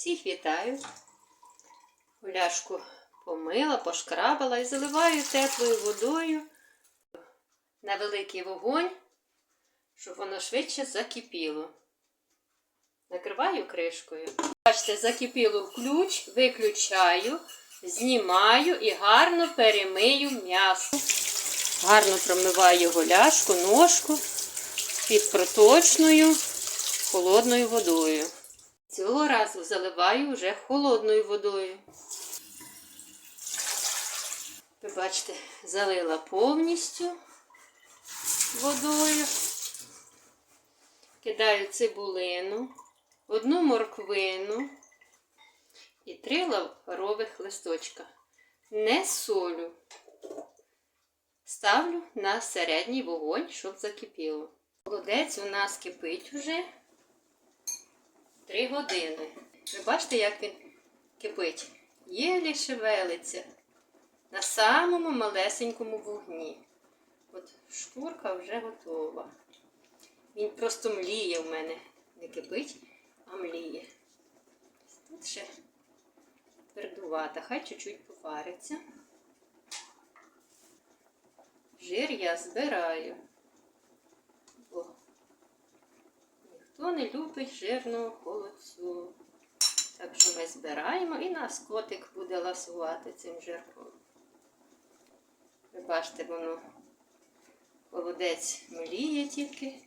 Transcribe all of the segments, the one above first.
Всіх вітаю. Гуляшку помила, пошкрабала і заливаю теплою водою на великий вогонь, щоб воно швидше закипіло. Накриваю кришкою. Бачите, закипіло ключ, виключаю, знімаю і гарно перемию м'ясо. Гарно промиваю голяшку, ножку під проточною холодною водою. Цього разу заливаю вже холодною водою. Ви бачите, залила повністю водою. Кидаю цибулину, одну морквину і три лаврових листочка. Не солю. Ставлю на середній вогонь, щоб закипіло. Холодець у нас кипить вже 3 години. Ви бачите, як він кипить? Єлі шевелиться на самому малесенькому вогні. От шкурка вже готова. Він просто мліє в мене. Не кипить, а мліє. Тут ще твердувата, хай чуть-чуть попариться. Жир я збираю. Ніхто не любить жирного холодцю. Так що ми збираємо і нас котик буде ласувати цим жирком. Ви бачите, воно холодець мліє тільки,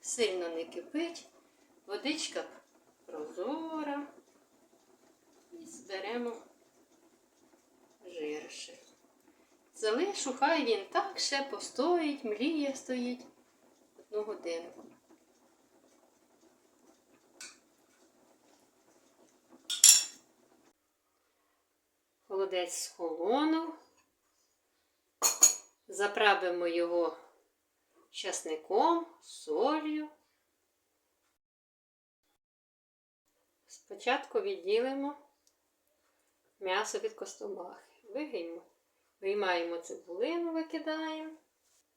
сильно не кипить, водичка прозора. І зберемо жир ще. Залишу, хай він так ще постоїть, мліє стоїть одну годинку. Холодець схолонув. Заправимо його часником, солью. Спочатку відділимо м'ясо від костомахи. Вигаймо. Виймаємо цибулину, викидаємо.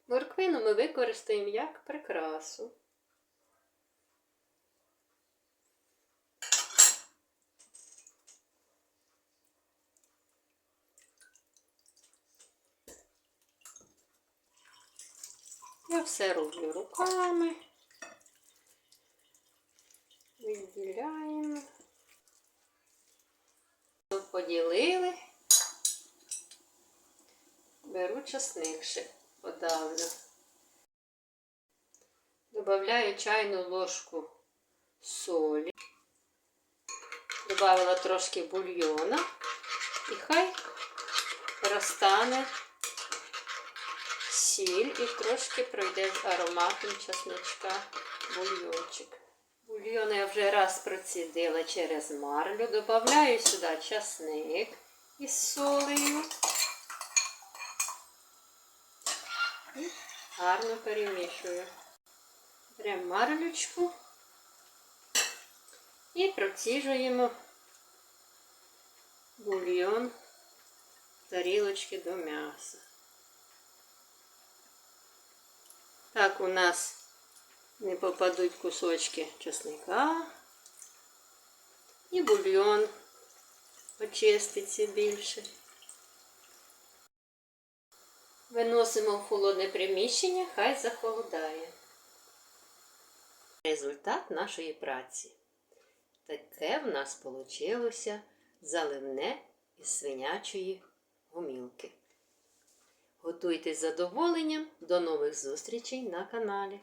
Морквину ми використаємо як прикрасу. Я все роблю руками. Відділяємо. Поділили. Беру часник подавлю. Добавляю чайну ложку солі. Добавила трошки бульйона. І хай розтане сіль і трошки пройде ароматом часничка бульйончик. Бульйон я вже раз процідила через марлю. Добавляю сюди часник із солею. І гарно перемішую. Беремо марлючку і проціжуємо бульйон тарілочки до м'яса. Так у нас не попадуть кусочки чесника і бульйон очиститься більше. Виносимо в холодне приміщення, хай захолодає. Результат нашої праці. Таке в нас вийшло заливне із свинячої гумілки. Готуйте з задоволенням. До нових зустрічей на каналі.